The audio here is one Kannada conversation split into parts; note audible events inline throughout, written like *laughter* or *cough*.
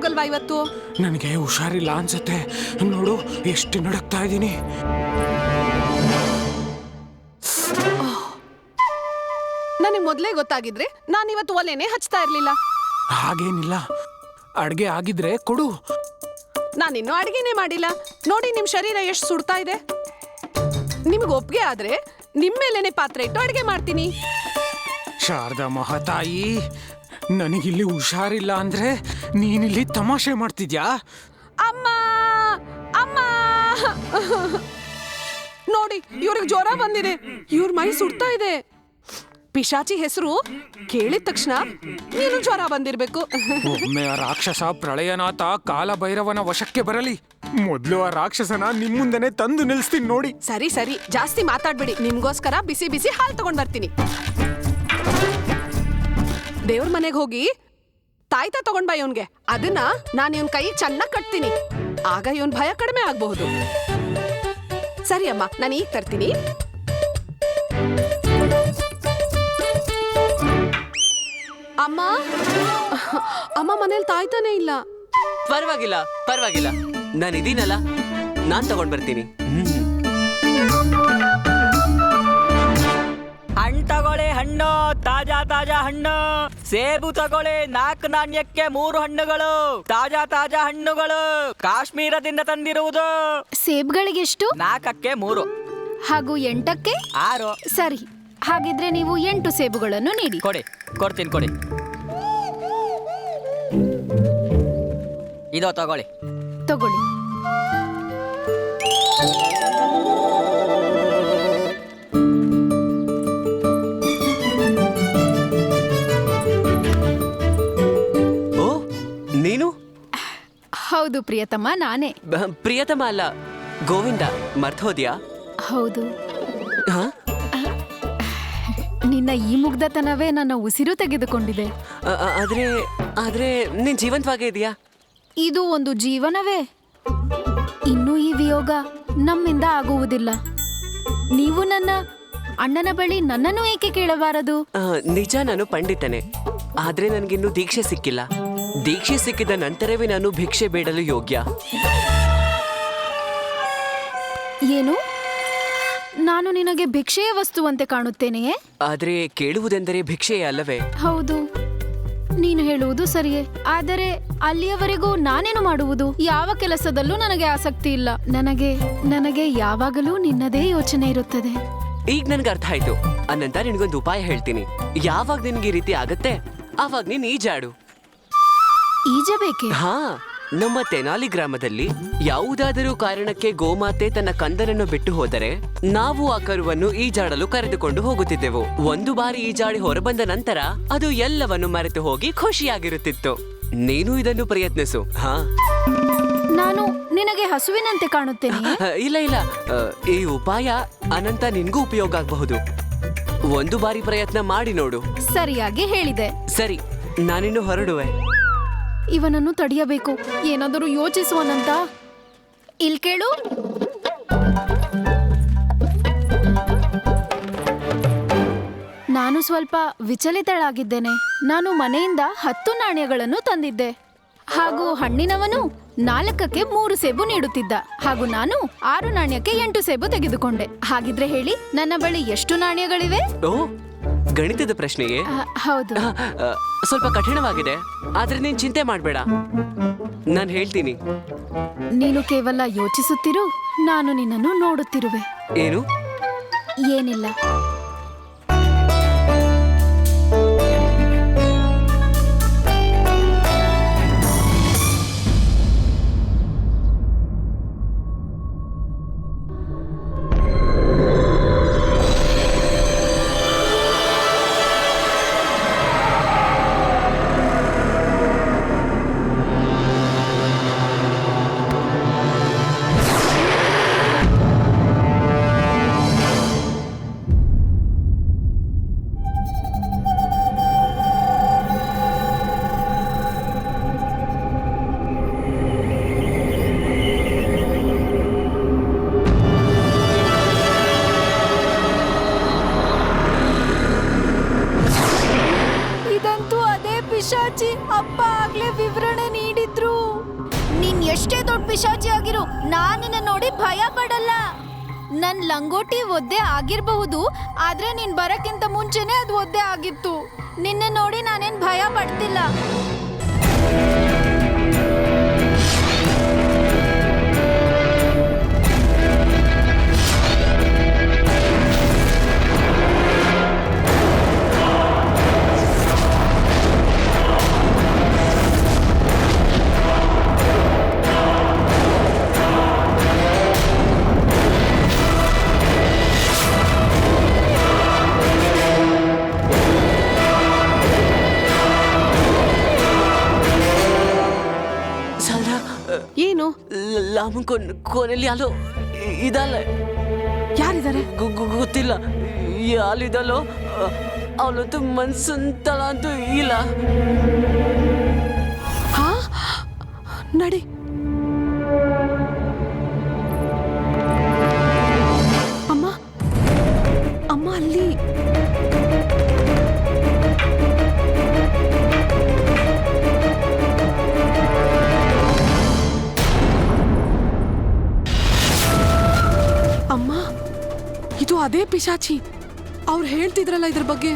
ಹೋಗಲ್ವಾ ಇವತ್ತು? ನನಗೆ ಹುಷಾರಿಲ್ಲ ಅನ್ಸುತ್ತೆ. ನೋಡು ಎಷ್ಟು ನಡಕ್ತಾ ಇದ್ದೀನಿ. ನನಗೆ ಮೊದಲೇ ಗೊತ್ತಾಗಿದ್ರೆ ನಾನು ಇವತ್ತು ಒಲೆನೇ ಹಚ್ತಾ ಇರ್ಲಿಲ್ಲ. ಹಾಗೇನಿಲ್ಲ. ಅಡ್ಗೆ ಆಗಿದ್ರೆ ಕೊಡು. ನಾನಿನ್ನೂ ಅಡಿಗೆನೇ ಮಾಡಿಲ್ಲ. ನೋಡಿ ನಿಮ್ ಶರೀರ ಎಷ್ಟು ಸುಡ್ತಾ ಇದೆ. ನಿಮ್ಗೆ ಒಪ್ಪಿಗೆ ಆದ್ರೆ ನಿಮ್ ಮೇಲೇನೆ ಪಾತ್ರೆ ಇಟ್ಟು ಅಡಿಗೆ ಮಾಡ್ತೀನಿ. ಶಾರದಾ ಮಹಾತಾಯಿ ನನಗಿಲ್ಲಿ ಹುಷಾರಿಲ್ಲ ಅಂದ್ರೆ ನೀನಿಲ್ಲಿ ತಮಾಷೆ ಮಾಡ್ತಿದ್ಯಾ? ಅಮ್ಮ! ಅಮ್ಮ! ನೋಡಿ ಇವ್ರಿಗೆ ಜ್ವರ ಬಂದಿದೆ. ಇವ್ರ ಮೈ ಸುಡ್ತಾ ಇದೆ. ಪಿಶಾಚಿ ಹೆಸರು ಕೇಳಿದ ತಕ್ಷಣ ನೀನು ಜ್ವರ ಬಂದಿರ್ಬೇಕು. ಒಮ್ಮೆ ಆ ರಾಕ್ಷಸ ಪ್ರಳಯನಾಥ ಕಾಲಭೈರವನ ವಶಕ್ಕೆ ಬರಲಿ. ಮೊದಲು ಆ ರಾಕ್ಷಸನ ನಿಮ್ ಮುಂದೆನೆ ತಂದು ನಿಲ್ಸ್ತೀನಿ ನೋಡಿ. ಸರಿ ಸರಿ. ಜಾಸ್ತಿ ಮಾತಾಡ್ಬೇಡಿ. ನಿಮ್ಗೋಸ್ಕರ ಬಿಸಿ ಬಿಸಿ ಹಾಲು ತಗೊಂಡ್ ಬರ್ತೀನಿ. ದೇವ್ರ ಮನೆಗೆ ಹೋಗಿ ತಾಯ್ತ ತಗೊಂಡ್ ಬಾ ಇವನ್ಗೆ. ಅದನ್ನ ನಾನು ಇವನ್ ಕೈ ಚೆನ್ನಾಗಿ ಕಟ್ತೀನಿ. ಆಗ ಇವನ್ ಭಯ ಕಡಿಮೆ ಆಗಬಹುದು. ಸರಿ ಅಮ್ಮ, ನಾನು ಈಗ ತರ್ತೀನಿ. ಅಮ್ಮ? ಅಮ್ಮ ಮನೇಲಿ ತಾಯ್ತಾನೆ ಇಲ್ಲ. ಪರವಾಗಿಲ್ಲ ಪರವಾಗಿಲ್ಲ. ನಾನು ಇದೀನಲ್ಲ, ನಾನ್ ತಗೊಂಡ್ ಬರ್ತೀನಿ. ಹಣ್ಣು ತಾಜಾ ತಾಜಾ ಹಣ್ಣು. ಸೇಬು ತಗೊಳ್ಳಿ ನಾಲ್ಕು ನಾಣ್ಯಕ್ಕೆ ಮೂರು ಹಣ್ಣುಗಳು. ತಾಜಾ ತಾಜಾ ಹಣ್ಣುಗಳು ಕಾಶ್ಮೀರದಿಂದ ತಂದಿರುವುದು. ಸೇಬ್ಗಳಿಗೆಷ್ಟು ನಾಲ್ಕಕ್ಕೆ ಮೂರು. ಹಾಗೂ ಎಂಟಕ್ಕೆ? ಆರು. ಸರಿ. ಹಾಗಿದ್ರೆ ನೀವು ಎಂಟು ಸೇಬುಗಳನ್ನು ನೀಡಿ. ಕೊಡಿ ಕೊಡ್ತೀನಿ ಕೊಡಿ. ಇದೋ ತಗೊಳ್ಳಿ. ತಗೊಳ್ಳಿ. ಹೌದು ಪ್ರಿಯತಮ್ಮ ನಾನೇ. ಬ- ಪ್ರಿಯತಮ ಅಲ್ಲ ಗೋವಿಂದ ಮರ್ತೋದ್ಯಾ? ಹೌದು. ಹಾ? ನಿನ್ನ ಈ ಮುಗ್ಧತನವೇ ನನ್ನ ಉಸಿರು ತೆಗೆದುಕೊಂಡಿದೆ. ಆ- ಆ- ಆದ್ರೆ ಆದ್ರೆ ನೀನ್ ಜೀವಂತವಾಗೇ ಇದೆಯಾ? ಇದು ಒಂದು ಜೀವನವೇ. ಇನ್ನು ಈ ವಿಯೋಗ ನಮ್ಮಿಂದ ಆಗುವುದಿಲ್ಲ. ನೀವು ನನ್ನ ಅಣ್ಣನ ಬಳಿ ನನ್ನನ್ನು ಏಕೆ ಕೇಳಬಾರದು? ನಿಜ ನಾನು ಪಂಡಿತನೇ. ಆದ್ರೆ ನನ್ಗಿನ್ನೂ ದೀಕ್ಷೆ ಸಿಕ್ಕಿಲ್ಲ. ದೀಕ್ಷೆ ಸಿಕ್ಕಿದ ನಂತರವೇ ನಾನು ಭಿಕ್ಷೆ ಬೇಡಲು ಯೋಗ್ಯ. ಏನು? ನಾನು ನಿನಗೆ ಭಿಕ್ಷೆಯ ವಸ್ತುವಂತೆ ಕಾಣುತ್ತೇನೆಯೇ? ಆದರೆ ಕೇಳುವುದೆಂದರೆ ಭಿಕ್ಷೆಯೇ ಅಲ್ಲವೇ? ಹೌದು. ನೀನು ಹೇಳುವುದು ಸರಿಯೇ. ಆದರೆ ಅಲ್ಲಿಯವರೆಗೂ ನಾನೇನು ಮಾಡುವುದು? ಯಾವ ಕೆಲಸದಲ್ಲೂ ನನಗೆ ಆಸಕ್ತಿ ಇಲ್ಲ. ನನಗೆ ನನಗೆ ಯಾವಾಗಲೂ ನಿನ್ನದೇ ಯೋಚನೆ ಇರುತ್ತದೆ. ಈಗ ನನ್ಗೆ ಅರ್ಥ ಆಯ್ತು. ಅನ್ನಂತ ನಿನ್ಗೊಂದು ಉಪಾಯ ಹೇಳ್ತೀನಿ. ಯಾವಾಗ ನಿನ್ಗೆ ಈ ರೀತಿ ಆಗತ್ತೆ? ಆವಾಗ ನೀನ್ ಈಜಾಡು ಈಜಬೇಕೆ ಹಾ ನಮ್ಮ ತೆನಾಲಿ ಗ್ರಾಮದಲ್ಲಿ ಯಾವುದಾದರೂ ಕಾರಣಕ್ಕೆ ಗೋಮಾತೆ ತನ್ನ ಕಂದನನ್ನು ಬಿಟ್ಟು ಹೋದರೆ ನಾವು ಆ ಕರುವನ್ನು ಈಜಾಡಲು ಕರೆದುಕೊಂಡು ಹೋಗುತ್ತಿದ್ದೆವು. ಒಂದು ಬಾರಿ ಈಜಾಡಿ ಹೊರಬಂದ ನಂತರ ಅದು ಎಲ್ಲವನ್ನು ಮರೆತು ಹೋಗಿ ಖುಷಿಯಾಗಿರುತ್ತಿತ್ತು. ನೀನು ಇದನ್ನು ಪ್ರಯತ್ನಿಸು ಹಾ? ನಾನು ನಿನಗೆ ಹಸುವಿನಂತೆ ಕಾಣುತ್ತೇನೆ. ಇಲ್ಲ ಇಲ್ಲ. ಆ, ಈ ಉಪಾಯ ಅನಂತ ನಿನ್ಗೂ ಉಪಯೋಗ ಆಗಬಹುದು. ಒಂದು ಬಾರಿ ಪ್ರಯತ್ನ ಮಾಡಿ ನೋಡು. ಸರಿಯಾಗಿ ಹೇಳಿದೆ. ಸರಿ ನಾನಿನ್ನು ಹೊರಡುವೆ. ಇವನನ್ನು ತಡೆಯಬೇಕು. ಏನಾದರೂ ಯೋಚಿಸುವನಂತ? ಇಲ್ ಕೇಳು. ನಾನು ಸ್ವಲ್ಪ ವಿಚಲಿತಳಾಗಿದ್ದೇನೆ. ನಾನು ಮನೆಯಿಂದ ಹತ್ತು ನಾಣ್ಯಗಳನ್ನು ತಂದಿದ್ದೆ. ಹಾಗೂ ಹಣ್ಣಿನವನು ನಾಲ್ಕಕ್ಕೆ ಮೂರು ಸೇಬು ನೀಡುತ್ತಿದ್ದ. ಹಾಗೂ ನಾನು ಆರು ನಾಣ್ಯಕ್ಕೆ ಎಂಟು ಸೇಬು ತೆಗೆದುಕೊಂಡೆ. ಹಾಗಿದ್ರೆ ಹೇಳಿ, ನನ್ನ ಬಳಿ ಎಷ್ಟು ನಾಣ್ಯಗಳಿವೆ? ಗಣಿತದ ಪ್ರಶ್ನೆಗೆ? ಆ, ಹೌದು. ಆ, ಆ, ಸ್ವಲ್ಪ ಕಠಿಣವಾಗಿದೆ ಆದ್ರೆ ನೀನ್ ಚಿಂತೆ ಮಾಡಬೇಡ. ನಾನು ಹೇಳ್ತೀನಿ. ನೀನು ಕೇವಲ ಯೋಚಿಸುತ್ತಿರು ನಾನು ನಿನ್ನನ್ನು ನೋಡುತ್ತಿರುವೆ. ಏನು? ಏನಿಲ್ಲ. ಆಗಿರಬಹುದು ಆದ್ರೆ ನೀನ್ ಬರಕ್ಕಿಂತ ಮುಂಚೆನೆ ಅದು ಒದ್ದೆ ಆಗಿತ್ತು. ನಿನ್ನ ನೋಡಿ ನಾನೇನ್ ಭಯ ಪಡ್ತಿಲ್ಲ. ಸಾಲ್ದ ಏನು? ಲಾಮನ್ ಕೊನ್ ಕೊನೆಯಲ್ಲಿ ಅಲ್ಲೋ ಇದಲ್ಲ ಯಾರಿದ್ದಾರೆ? ಗೊತ್ತಿಲ್ಲ. ಯಾಲಿದಲ್ಲೋ ಅವಳಂತೂ ಮನ್ಸಂತಳ ಅಂತೂ ಇಲ್ಲ. ಹಾ? ನಡಿ. ಅಮ್ಮ ಅಮ್ಮ ಅಲ್ಲಿ ಇದು ಅದೇ ಪಿಶಾಚಿ. ಅವ್ರು ಹೇಳ್ತಿದ್ರಲ್ಲ ಇದ್ರ ಬಗ್ಗೆ.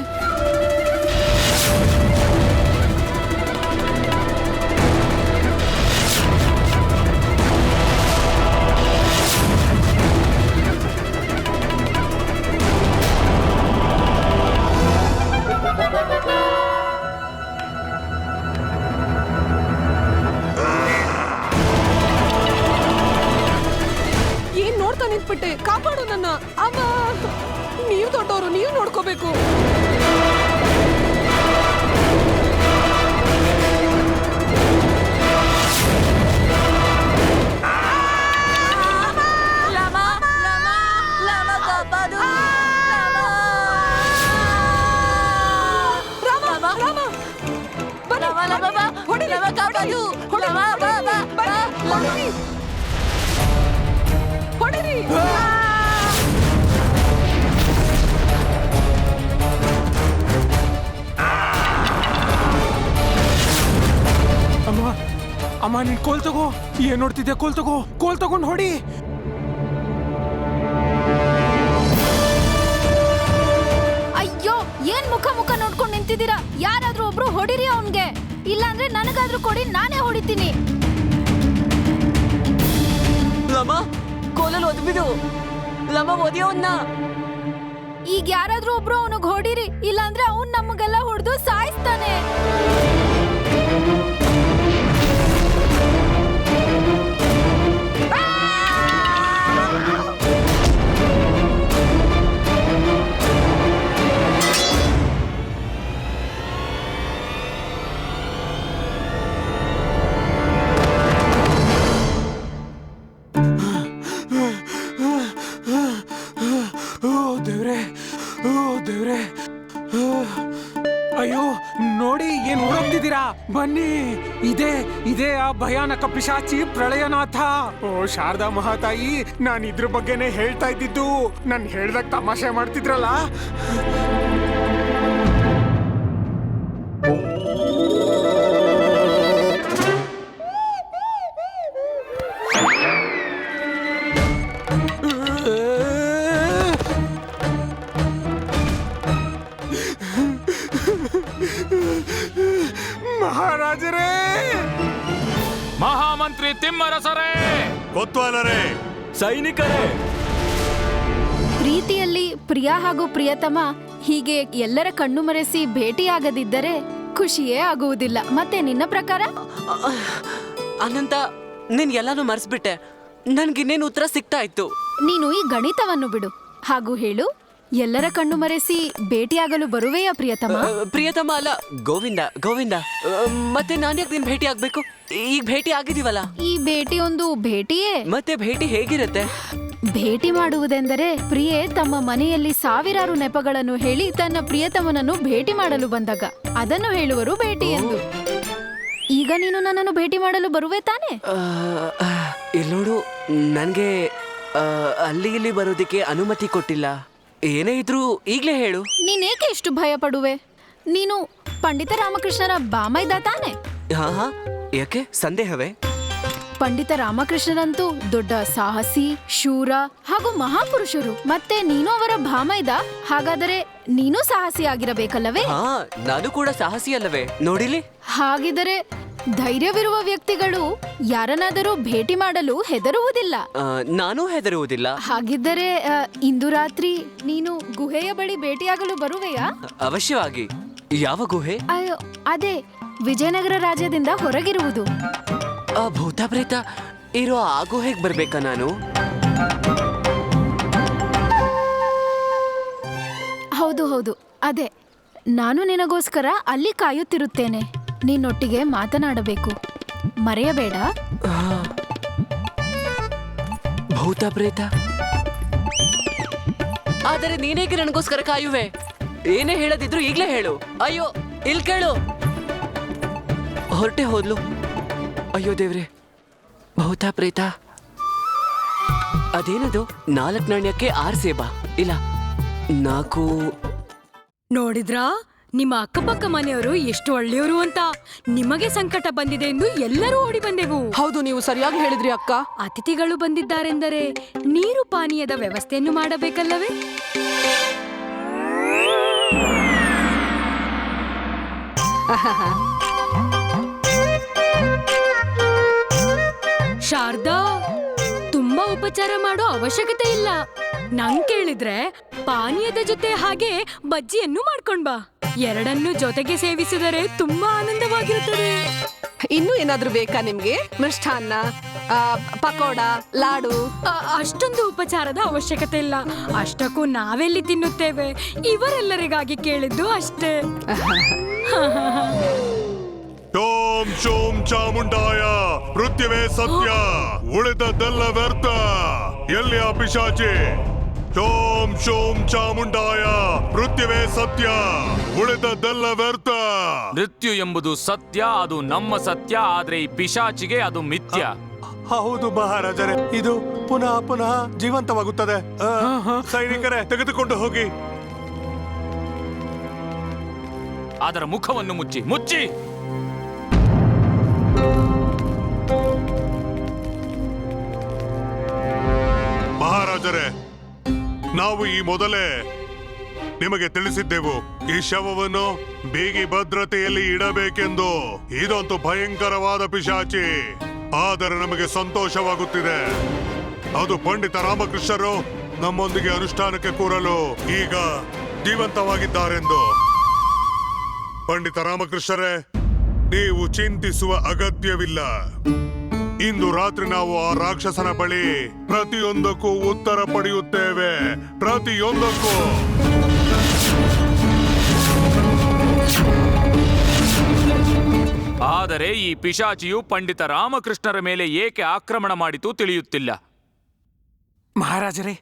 ಏನ್ ಕಾಪಾಡು ನನ್ನ. ಅಮ್ಮ. ನೀವು ಕೋಲ್ ತಗೋ ಏನ್ ನೋಡ್ತಿದ್ಯಾ? ಕೋಲ್ ತಗೋ ಕೋಲ್ ತಗೊಂಡ್ ಹೊಡಿ. ಅಯ್ಯೋ ಏನ್ ಮುಖ ಮುಖ ನೋಡ್ಕೊಂಡು ನಿಂತಿದ್ದೀರಾ? ಯಾರಾದ್ರೂ ಒಬ್ರು ಹೊಡಿರಿ ಅವನ್ಗೆ. ಇಲ್ಲಾಂದ್ರೆ ನನಗಾದ್ರೂ ಕೊಡಿ ನಾನೇ ಹೊಡಿತೀನಿ. ಲಮ ಕೋಲಲ್ಲಿ ಒದ್ಬಿದು ಲಮ ಒದಿಯವನ್ನ ಈಗ ಯಾರಾದ್ರೂ ಒಬ್ರು ಅವನಿಗೆ ಹೊಡಿರಿ ಇಲ್ಲಾಂದ್ರೆ ಅವ್ನ್ ನಮಗೆಲ್ಲ ಹೊಡೆದು ಸಾಯಿಸ್ತಾನೆ. ಇದೇ ಇದೇ ಆ ಭಯಾನಕ ಪಿಶಾಚಿ ಪ್ರಳಯನಾಥ. ಓ, ಶಾರದಾ ಮಹಾತಾಯಿ, ನಾನು ಇದ್ರ ಬಗ್ಗೆನೇ ಹೇಳ್ತಾ ಇದ್ದಿದ್ದು. ನಾನು ಹೇಳ್ದಾಗ ತಮಾಷೆ ಮಾಡ್ತಿದ್ರಲ್ಲ? ಸೈನಿಕರೇ! ಪ್ರೀತಿಯಲ್ಲಿ ಪ್ರಿಯ ಹಾಗೂ ಪ್ರಿಯತಮ ಹೀಗೆ ಎಲ್ಲರ ಕಣ್ಣು ಮರೆಸಿ ಭೇಟಿಯಾಗದಿದ್ದರೆ ಖುಷಿಯೇ ಆಗುವುದಿಲ್ಲ. ಮತ್ತೆ ನಿನ್ನ ಪ್ರಕಾರ? ಅನಂತ ನೀನ್ ಎಲ್ಲಾನು ಮರ್ಸ್ಬಿಟ್ಟೆ. ನನ್ಗಿನ್ನೇನು ಉತ್ತರ ಸಿಗ್ತಾ ಇತ್ತು? ನೀನು ಈ ಗಣಿತವನ್ನು ಬಿಡು. ಹಾಗೂ ಹೇಳು ಎಲ್ಲರ ಕಣ್ಣು ಮರೆಸಿ ಭೇಟಿಯಾಗಲು ಬರುವೆಯಾ ಪ್ರಿಯತಮ? ಪ್ರಿಯತಮ ಅಲ್ಲ ಗೋವಿಂದ ಗೋವಿಂದ. ಆ, ಮತ್ತೆ ನಾನ್ಯಾಕೆ ನಿನ್ ಭೇಟಿ ಆಗ್ಬೇಕು? ಈಗ ಭೇಟಿ ಆಗಿದೀವಲ್ಲ? ಈ ಭೇಟಿ ಒಂದು ಭೇಟಿಯೇ? ಮತ್ತೆ ಭೇಟಿ ಹೇಗಿರುತ್ತೆ? ಭೇಟಿ ಮಾಡುವುದೆಂದರೆ ಪ್ರಿಯೆ ತಮ್ಮ ಮನೆಯಲ್ಲಿ ಸಾವಿರಾರು ನೆಪಗಳನ್ನು ಹೇಳಿ ತನ್ನ ಪ್ರಿಯತಮನನ್ನು ಭೇಟಿ ಮಾಡಲು ಬಂದಾಗ. ಅದನ್ನು ಹೇಳುವರು ಭೇಟಿ ಎಂದು ಈಗ ನೀನು ನನ್ನನ್ನು ಭೇಟಿ ಮಾಡಲು ಬರುವೆ ತಾನೆ? ಆ, ನನಗೆ ಇಲ್ ನೋಡು ನನ್ಗೆ ಆ, ಅಲ್ಲಿ ಇಲ್ಲಿ ಬರೋದಕ್ಕೆ ಅನುಮತಿ ಕೊಟ್ಟಿಲ್ಲ. ಏನೇ ಇದ್ರೂ ಈಗಲೇ ಹೇಳು. ನೀನೇಕೆ ಇಷ್ಟು ಭಯ ಪಡುವೆ? ನೀನು ಪಂಡಿತ ರಾಮಕೃಷ್ಣರ ಬಾಮೈದ ತಾನೆ? ಹಾ ಹಾ. ಯಾಕೆ? ಸಂದೇಹವೇ? ಪಂಡಿತ ರಾಮಕೃಷ್ಣರಂತೂ ದೊಡ್ಡ ಸಾಹಸಿ ಶೂರ ಹಾಗೂ ಮಹಾಪುರುಷರು. ಮತ್ತೆ ನೀನು ಅವರ ಭಾಮೈದ ಹಾಗಾದರೆ ನೀನು ಸಾಹಸಿ ಆಗಿರಬೇಕಲ್ಲವೇ? ಹಾ ನಾನು ಕೂಡ ಸಾಹಸಿ ಅಲ್ಲವೇ? ನೋಡಿಲಿ ಹಾಗಿದ್ದರೆ ಧೈರ್ಯವಿರುವ ವ್ಯಕ್ತಿಗಳು ಯಾರನ್ನಾದರೂ ಭೇಟಿ ಮಾಡಲು ಹೆದರುವುದಿಲ್ಲ. ನಾನು ನಾನೂ ಹೆದರುವುದಿಲ್ಲ. ಹಾಗಿದ್ದರೆ ಆ, ಇಂದು ರಾತ್ರಿ ನೀನು ಗುಹೆಯ ಬಳಿ ಭೇಟಿಯಾಗಲು ಬರುವೆಯಾ? ಅವಶ್ಯವಾಗಿ. ಯಾವ ಗುಹೆ? ಅಯ್ಯೋ ಅದೇ ವಿಜಯನಗರ ರಾಜ್ಯದಿಂದ ಹೊರಗಿರುವುದು. ಆ ಭೂತ ಪ್ರೇತ ಇರೋ ಆ ಗುಹೆಗೆ ಬರ್ಬೇಕಾ ನಾನು? ಹೌದು ಹೌದು. ಅದೇ ನಾನು ನಿನಗೋಸ್ಕರ ಅಲ್ಲಿ ಕಾಯುತ್ತಿರುತ್ತೇನೆ. ನಿನ್ನೊಟ್ಟಿಗೆ ಮಾತನಾಡಬೇಕು. ಮರೆಯಬೇಡ. ಭೂತ ಪ್ರೇತ. ಆದರೆ ನೀನೇಗೆ ನನಗೋಸ್ಕರ ಕಾಯುವೆ? ಏನೇ ಹೇಳದಿದ್ರು ಈಗ್ಲೇ ಹೇಳು. ಅಯ್ಯೋ ಇಲ್ ಕೇಳು. ಹೊರಟೆ ಹೋದ್ಲು. ಅಯ್ಯೋ ದೇವ್ರೆ ಭೂತ ಪ್ರೇತ. ಅದೇನದು? ನಾಲ್ಕು ನಾಣ್ಯಕ್ಕೆ ಆರ್ ಸೇಬಾ. ಇಲ್ಲ ನಾಲ್ಕು ನೋಡಿದ್ರಾ? ನಿಮ್ಮ ಅಕ್ಕಪಕ್ಕ ಮನೆಯವರು ಎಷ್ಟು ಒಳ್ಳೆಯವರು ಅಂತ ನಿಮಗೆ ಸಂಕಟ ಬಂದಿದೆ ಎಂದು ಎಲ್ಲರೂ ಓಡಿ ಬಂದೆವು. ಹೌದು ನೀವು ಸರಿಯಾಗಿ ಹೇಳಿದ್ರಿ ಅಕ್ಕ. ಅತಿಥಿಗಳು ಬಂದಿದ್ದಾರೆಂದರೆ ನೀರು ಪಾನೀಯದ ವ್ಯವಸ್ಥೆಯನ್ನು ಮಾಡಬೇಕಲ್ಲವೇ? ಶಾರದಾ ಉಪಚಾರ ಮಾಡೋ ಅವಶ್ಯಕತೆ ಇಲ್ಲ. ನಂಗ್ ಕೇಳಿದ್ರೆ ಪಾನೀಯದ ಜೊತೆ ಹಾಗೆ ಬಜ್ಜಿಯನ್ನು ಮಾಡ್ಕೊಂಡ್ ಬಾ. ಎರಡನ್ನು ಜೊತೆಗೆ ಸೇವಿಸಿದರೆ ತುಂಬಾ ಆನಂದವಾಗಿರುತ್ತದೆ. ಇನ್ನು ಏನಾದ್ರೂ ಬೇಕಾ ನಿಮ್ಗೆ? ಮಿಷ್ಟಾನ್ನ ಆ, ಪಕೋಡ ಲಾಡು? ಅ- ಅಷ್ಟೊಂದು ಉಪಚಾರದ ಅವಶ್ಯಕತೆ ಇಲ್ಲ. ಅಷ್ಟಕ್ಕೂ ನಾವೆಲ್ಲಿ ತಿನ್ನುತ್ತೇವೆ? ಇವರೆಲ್ಲರಿಗಾಗಿ ಕೇಳಿದ್ದು ಅಷ್ಟೇ. *laughs* ಓಂ ಶೋಂ ಚಾಮುಂಡಾಯ ಮೃತ್ಯುವೇ ಸತ್ಯ ಉಳಿದದ್ದೆಲ್ಲ ವ್ಯರ್ಥ. ಎಲ್ಲಿ ಆ ಪಿಶಾಚಿ? ಓಂ ಶೋಂ ಚಾಮುಂಡಾಯ ಮೃತ್ಯುವೇ ಸತ್ಯ ಉಳಿದದ್ದೆಲ್ಲ ವ್ಯರ್ಥ. ಮೃತ್ಯು ಎಂಬುದು ಸತ್ಯ ಅದು ನಮ್ಮ ಸತ್ಯ ಆದ್ರೆ ಈ ಪಿಶಾಚಿಗೆ ಅದು ಮಿಥ್ಯ. ಹೌದು ಮಹಾರಾಜರೇ ಇದು ಪುನಃ ಪುನಃ ಜೀವಂತವಾಗುತ್ತದೆ. ಆ, ಸೈನಿಕರೇ ತೆಗೆದುಕೊಂಡು ಹೋಗಿ. ಅದರ ಮುಖವನ್ನು ಮುಚ್ಚಿ ಮುಚ್ಚಿ! ಮಹಾರಾಜರೇ ನಾವು ಈ ಮೊದಲೇ ನಿಮಗೆ ತಿಳಿಸಿದ್ದೆವು, ಈ ಶವವನ್ನು ಬೀಗಿ ಭದ್ರತೆಯಲ್ಲಿ ಇಡಬೇಕೆಂದು. ಇದಂತೂ ಭಯಂಕರವಾದ ಪಿಶಾಚಿ. ಆದರೆ ನಮಗೆ ಸಂತೋಷವಾಗುತ್ತಿದೆ. ಅದು ಪಂಡಿತ ರಾಮಕೃಷ್ಣರು ನಮ್ಮೊಂದಿಗೆ ಅನುಷ್ಠಾನಕ್ಕೆ ಕೂರಲು ಈಗ ಜೀವಂತವಾಗಿದ್ದಾರೆಂದು. ಪಂಡಿತ ರಾಮಕೃಷ್ಣರೇ, ನೀವು ಚಿಂತಿಸುವ ಅಗತ್ಯವಿಲ್ಲ. ಇಂದು ರಾತ್ರಿ ನಾವು ಆ ರಾಕ್ಷಸನ ಬಳಿ ಪ್ರತಿಯೊಂದಕ್ಕೂ ಉತ್ತರ ಪಡೆಯುತ್ತೇವೆ. ಪ್ರತಿಯೊಂದಕ್ಕೂ. ಆದರೆ ಈ ಪಿಶಾಚಿಯು ಪಂಡಿತ ರಾಮಕೃಷ್ಣರ ಮೇಲೆ ಏಕೆ ಆಕ್ರಮಣ ಮಾಡಿತು ತಿಳಿಯುತ್ತಿಲ್ಲ. ಮಹಾರಾಜರೇ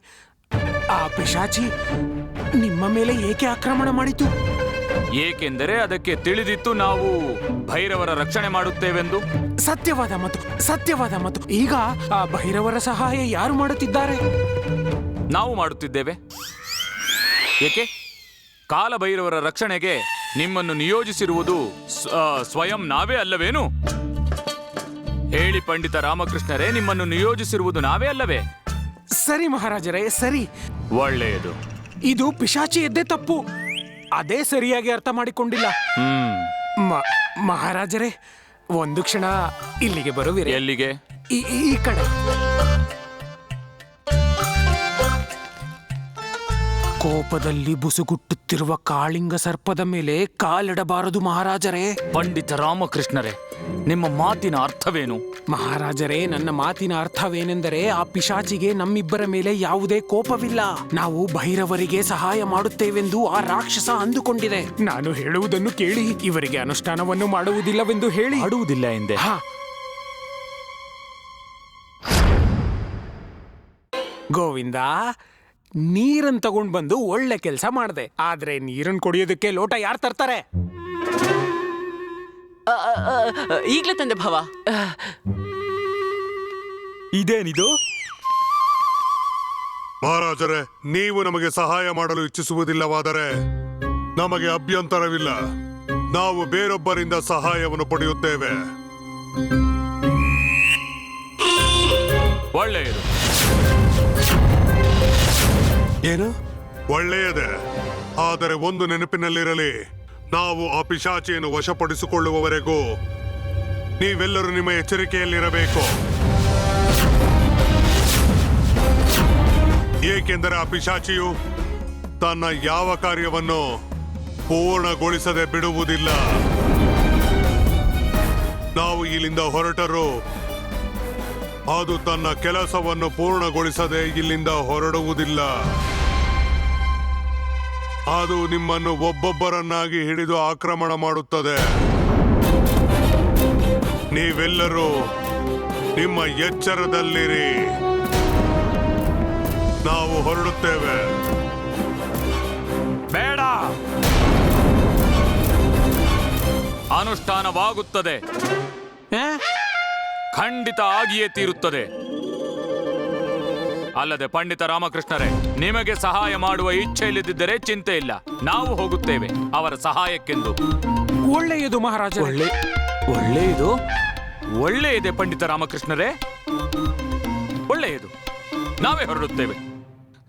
ಆ ಪಿಶಾಚಿ ನಿಮ್ಮ ಮೇಲೆ ಏಕೆ ಆಕ್ರಮಣ ಮಾಡಿತು? ಏಕೆಂದರೆ ಅದಕ್ಕೆ ತಿಳಿದಿತ್ತು ನಾವು ಭೈರವರ ರಕ್ಷಣೆ ಮಾಡುತ್ತೇವೆಂದು. ಸತ್ಯವಾದ ಮತ್ತು ಸತ್ಯವಾದ ಮತ್ತು ಈಗ ಆ ಭೈರವರ ಸಹಾಯ ಯಾರು ಮಾಡುತ್ತಿದ್ದಾರೆ? ನಾವು ಮಾಡುತ್ತಿದ್ದೇವೆ. ಏಕೆ? ಕಾಲಭೈರವರ ರಕ್ಷಣೆಗೆ ನಿಮ್ಮನ್ನು ನಿಯೋಜಿಸಿರುವುದು ಸ್- ಆ, ಸ್ವಯಂ ನಾವೇ ಅಲ್ಲವೇನು? ಹೇಳಿ ಪಂಡಿತ ರಾಮಕೃಷ್ಣರೇ ನಿಮ್ಮನ್ನು ನಿಯೋಜಿಸಿರುವುದು ನಾವೇ ಅಲ್ಲವೇ? ಸರಿ ಮಹಾರಾಜರೇ ಸರಿ. ಒಳ್ಳೆಯದು. ಇದು ಪಿಶಾಚಿ ಎದ್ದೇ ತಪ್ಪು. ಅದೇ ಸರಿಯಾಗಿ ಅರ್ಥ ಮಾಡಿಕೊಂಡಿಲ್ಲ. ಹ್ಮ್. ಮ- ಮಹಾರಾಜರೇ ಒಂದು ಕ್ಷಣ ಇಲ್ಲಿಗೆ ಬರುವಿರಿ. ಎಲ್ಲಿಗೆ? ಈ- ಈ ಈ ಕಡೆ. ಕೋಪದಲ್ಲಿ ಬುಸುಗುಟ್ಟುತ್ತಿರುವ ಕಾಳಿಂಗ ಸರ್ಪದ ಮೇಲೆ ಕಾಲಿಡಬಾರದು ಮಹಾರಾಜರೇ. ಪಂಡಿತ ರಾಮಕೃಷ್ಣರೇ ನಿಮ್ಮ ಮಾತಿನ ಅರ್ಥವೇನು? ಮಹಾರಾಜರೇ ನನ್ನ ಮಾತಿನ ಅರ್ಥವೇನೆಂದರೆ ಆ ಪಿಶಾಚಿಗೆ ನಮ್ಮಿಬ್ಬರ ಮೇಲೆ ಯಾವುದೇ ಕೋಪವಿಲ್ಲ. ನಾವು ಭೈರವರಿಗೆ ಸಹಾಯ ಮಾಡುತ್ತೇವೆಂದು ಆ ರಾಕ್ಷಸ ಅಂದುಕೊಂಡಿದೆ. ನಾನು ಹೇಳುವುದನ್ನು ಕೇಳಿ ಇವರಿಗೆ ಅನುಷ್ಠಾನವನ್ನು ಮಾಡುವುದಿಲ್ಲವೆಂದು ಹೇಳಿ. ಆಡುವುದಿಲ್ಲ ಎಂದೆ. ಹಾ. ಗೋವಿಂದ ನೀರನ್ ತಗೊಂಡ್ ಬಂದು ಒಳ್ಳೆ ಕೆಲಸ ಮಾಡಿದೆ. ಆದ್ರೆ ನೀರನ್ ಕುಡಿಯೋದಕ್ಕೆ ಲೋಟ ಯಾರು ತರ್ತಾರೆ? ಈಗ್ಲೇ ತಂದೆ ಭಾವ. ಇದೇನಿದು? ಮಹಾರಾಜರೇ ನೀವು ನಮಗೆ ಸಹಾಯ ಮಾಡಲು ಇಚ್ಛಿಸುವುದಿಲ್ಲವಾದರೆ ನಮಗೆ ಅಭ್ಯಂತರವಿಲ್ಲ. ನಾವು ಬೇರೊಬ್ಬರಿಂದ ಸಹಾಯವನ್ನು ಪಡೆಯುತ್ತೇವೆ. ಏನು? ಒಳ್ಳೆಯದೇ. ಆದರೆ ಒಂದು ನೆನಪಿನಲ್ಲಿರಲಿ, ನಾವು ಆ ಪಿಶಾಚಿಯನ್ನು ವಶಪಡಿಸಿಕೊಳ್ಳುವವರೆಗೂ ನೀವೆಲ್ಲರೂ ನಿಮ್ಮ ಎಚ್ಚರಿಕೆಯಲ್ಲಿರಬೇಕು. ಏಕೆಂದರೆ ಆ ಪಿಶಾಚಿಯು ತನ್ನ ಯಾವ ಕಾರ್ಯವನ್ನು ಪೂರ್ಣಗೊಳಿಸದೆ ಬಿಡುವುದಿಲ್ಲ. ನಾವು ಇಲ್ಲಿಂದ ಹೊರಟರು, ಅದು ತನ್ನ ಕೆಲಸವನ್ನು ಪೂರ್ಣಗೊಳಿಸದೆ ಇಲ್ಲಿಂದ ಹೊರಡುವುದಿಲ್ಲ. ಅದು ನಿಮ್ಮನ್ನು ಒಬ್ಬೊಬ್ಬರನ್ನಾಗಿ ಹಿಡಿದು ಆಕ್ರಮಣ ಮಾಡುತ್ತದೆ. ನೀವೆಲ್ಲರೂ ನಿಮ್ಮ ಎಚ್ಚರದಲ್ಲಿರಿ. ನಾವು ಹೊರಡುತ್ತೇವೆ. ಬೇಡ. ಅನುಷ್ಠಾನವಾಗುತ್ತದೆ. ಖಂಡಿತ ಆಗಿಯೇ ತೀರುತ್ತದೆ. ಅಲ್ಲದೆ ಪಂಡಿತ ರಾಮಕೃಷ್ಣರೇ ನಿಮಗೆ ಸಹಾಯ ಮಾಡುವ ಇಚ್ಛೆ ಇಲ್ಲದಿದ್ದರೆ ಚಿಂತೆ ಇಲ್ಲ. ನಾವು ಹೋಗುತ್ತೇವೆ. ಅವರ ಸಹಾಯಕ್ಕೆಂದು. ಒಳ್ಳೆಯದು ಮಹಾರಾಜ ಒಳ್ಳೆ ಒಳ್ಳೆಯದು? ಒಳ್ಳೆಯದೆ ಪಂಡಿತ ರಾಮಕೃಷ್ಣರೇ. ಒಳ್ಳೆಯದು. ನಾವೇ ಹೊರಡುತ್ತೇವೆ.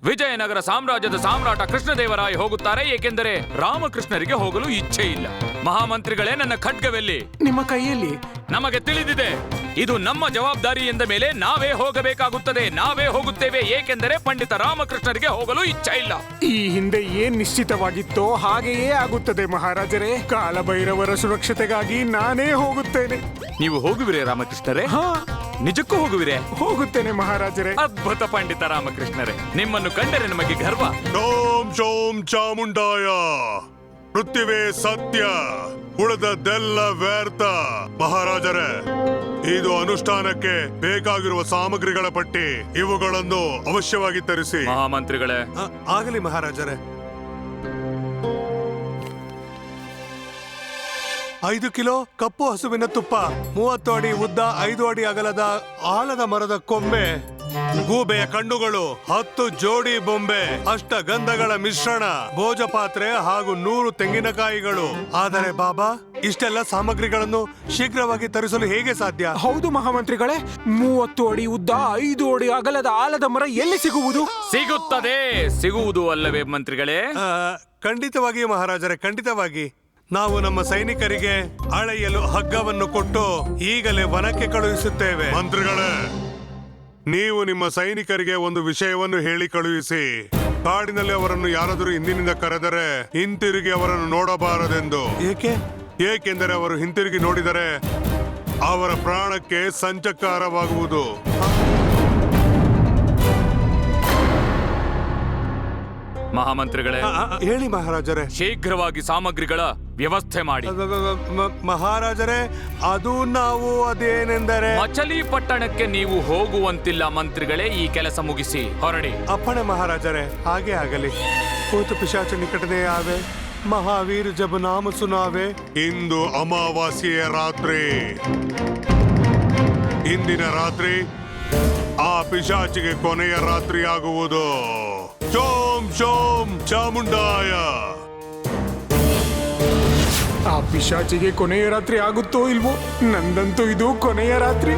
ವಿಜಯನಗರ ಸಾಮ್ರಾಜ್ಯದ ಸಾಮ್ರಾಟ ಕೃಷ್ಣದೇವರಾಯ ಹೋಗುತ್ತಾರೆ ಏಕೆಂದರೆ ರಾಮಕೃಷ್ಣರಿಗೆ ಹೋಗಲು ಇಚ್ಛೆ ಇಲ್ಲ. ಮಹಾಮಂತ್ರಿಗಳೇ ನನ್ನ ಖಡ್ಗವೆಲ್ಲಿ? ನಿಮ್ಮ ಕೈಯಲ್ಲಿ. ನಮಗೆ ತಿಳಿದಿದೆ ಇದು ನಮ್ಮ ಜವಾಬ್ದಾರಿ ಎಂದ ಮೇಲೆ ನಾವೇ ಹೋಗಬೇಕಾಗುತ್ತದೆ ನಾವೇ ಹೋಗುತ್ತೇವೆ ಏಕೆಂದರೆ ಪಂಡಿತ ರಾಮಕೃಷ್ಣರಿಗೆ ಹೋಗಲು ಇಚ್ಛೆ ಇಲ್ಲ. ಈ ಹಿಂದೆ ಏನ್ ನಿಶ್ಚಿತವಾಗಿತ್ತೋ ಹಾಗೆಯೇ ಆಗುತ್ತದೆ ಮಹಾರಾಜರೇ. ಕಾಲಭೈರವರ ಸುರಕ್ಷತೆಗಾಗಿ ನಾನೇ ಹೋಗುತ್ತೇನೆ. ನೀವು ಹೋಗುವಿರೇ ರಾಮಕೃಷ್ಣರೇ? ಹಾ. ನಿಜಕ್ಕೂ ಹೋಗುವಿರೇ? ಹೋಗುತ್ತೇನೆ ಮಹಾರಾಜರೇ. ಅದ್ಭುತ ಪಂಡಿತ ರಾಮಕೃಷ್ಣರೇ ನಿಮ್ಮನ್ನು ಕಂಡರೆ ನಮಗೆ ಗರ್ವ. ಓಂ ಶೋಂ ಚಾಮುಂಡಾಯ. ಮೃತ್ಯುವೇ ಸತ್ಯ ಉಳಿದದ್ದೆಲ್ಲ ವ್ಯರ್ಥ. ಮಹಾರಾಜರೇ ಇದು ಅನುಷ್ಠಾನಕ್ಕೆ ಬೇಕಾಗಿರುವ ಸಾಮಗ್ರಿಗಳ ಪಟ್ಟಿ. ಇವುಗಳನ್ನು ಅವಶ್ಯವಾಗಿ ತರಿಸಿ. ಮಹಾಮಂತ್ರಿಗಳೇ. ಆಗಲಿ ಮಹಾರಾಜರೇ. ಐದು ಕಿಲೋ ಕಪ್ಪು ಹಸುವಿನ ತುಪ್ಪ ಮೂವತ್ತು ಅಡಿ ಉದ್ದ ಐದು ಅಡಿ ಅಗಲದ ಆಲದ ಮರದ ಕೊಂಬೆ ಗೂಬೆಯ ಕಣ್ಣುಗಳು ಹತ್ತು ಜೋಡಿ ಬೊಂಬೆ ಅಷ್ಟ ಗಂಧಗಳ ಮಿಶ್ರಣ ಭೋಜ ಪಾತ್ರೆ ಹಾಗೂ ನೂರು ತೆಂಗಿನಕಾಯಿಗಳು. ಆದರೆ ಬಾಬಾ ಇಷ್ಟೆಲ್ಲ ಸಾಮಗ್ರಿಗಳನ್ನು ಶೀಘ್ರವಾಗಿ ತರಿಸಲು ಹೇಗೆ ಸಾಧ್ಯ? ಹೌದು ಮಹಾಮಂತ್ರಿಗಳೇ ಮೂವತ್ತು ಅಡಿ ಉದ್ದ ಐದು ಅಡಿ ಅಗಲದ ಆಲದ ಮರ ಎಲ್ಲಿ ಸಿಗುವುದು? ಸಿಗುತ್ತದೆ. ಸಿಗುವುದು ಅಲ್ಲವೇ ಮಂತ್ರಿಗಳೇ? ಆ, ಖಂಡಿತವಾಗಿ ಮಹಾರಾಜರೇ ಖಂಡಿತವಾಗಿ. ನಾವು ನಮ್ಮ ಸೈನಿಕರಿಗೆ ಅಳೆಯಲು ಹಗ್ಗವನ್ನು ಕೊಟ್ಟು ಈಗಲೇ ವನಕ್ಕೆ ಕಳುಹಿಸುತ್ತೇವೆ. ಮಂತ್ರಿಗಳೇ ನೀವು ನಿಮ್ಮ ಸೈನಿಕರಿಗೆ ಒಂದು ವಿಷಯವನ್ನು ಹೇಳಿ ಕಳುಹಿಸಿ. ಕಾಡಿನಲ್ಲಿ ಅವರನ್ನು ಯಾರಾದರೂ ಹಿಂದಿನಿಂದ ಕರೆದರೆ ಹಿಂತಿರುಗಿ ಅವರನ್ನು ನೋಡಬಾರದೆಂದು. ಏಕೆ? ಏಕೆಂದರೆ ಅವರು ಹಿಂತಿರುಗಿ ನೋಡಿದರೆ ಅವರ ಪ್ರಾಣಕ್ಕೆ ಸಂಚಕಾರವಾಗುವುದು. ಮಹಾಮಂತ್ರಿಗಳೇ ಹೇಳಿ ಮಹಾರಾಜರೇ. ಶೀಘ್ರವಾಗಿ ಸಾಮಗ್ರಿಗಳ ವ್ಯವಸ್ಥೆ ಮಾಡಿ. ಮಹಾರಾಜರೇ ಅದು ನಾವು ಅದೇನೆಂದರೆ ಮಚಲಿಪಟ್ಟಣಕ್ಕೆ ನೀವು ಹೋಗುವಂತಿಲ್ಲ ಮಂತ್ರಿಗಳೇ ಈ ಕೆಲಸ ಮುಗಿಸಿ. ಹೊರಡಿ. ಅಪ್ಪಣೆ ಮಹಾರಾಜರೇ ಹಾಗೆ ಆಗಲಿ. ಕೂತು ಪಿಶಾಚ ನಿಕಟನೇ ಆವೆ ಮಹಾವೀರ ಜಬ ನಾಮ ಸುನಾವೆ. ಇಂದು ಅಮಾವಾಸ್ಯೆಯ ರಾತ್ರಿ. ಇಂದಿನ ರಾತ್ರಿ ಆ ಪಿಶಾಚಿಗೆ ಕೊನೆಯ ರಾತ್ರಿ ಆಗುವುದು ಶೋಂ ಶೋಂ ಚಾಮುಂಡಾಯ. ಆ ಪಿಶಾಚಿಗೆ ಕೊನೆಯ ರಾತ್ರಿ ಆಗುತ್ತೋ ಇಲ್ವೋ? ನಂದಂತೂ ಇದು ಕೊನೆಯ ರಾತ್ರಿ.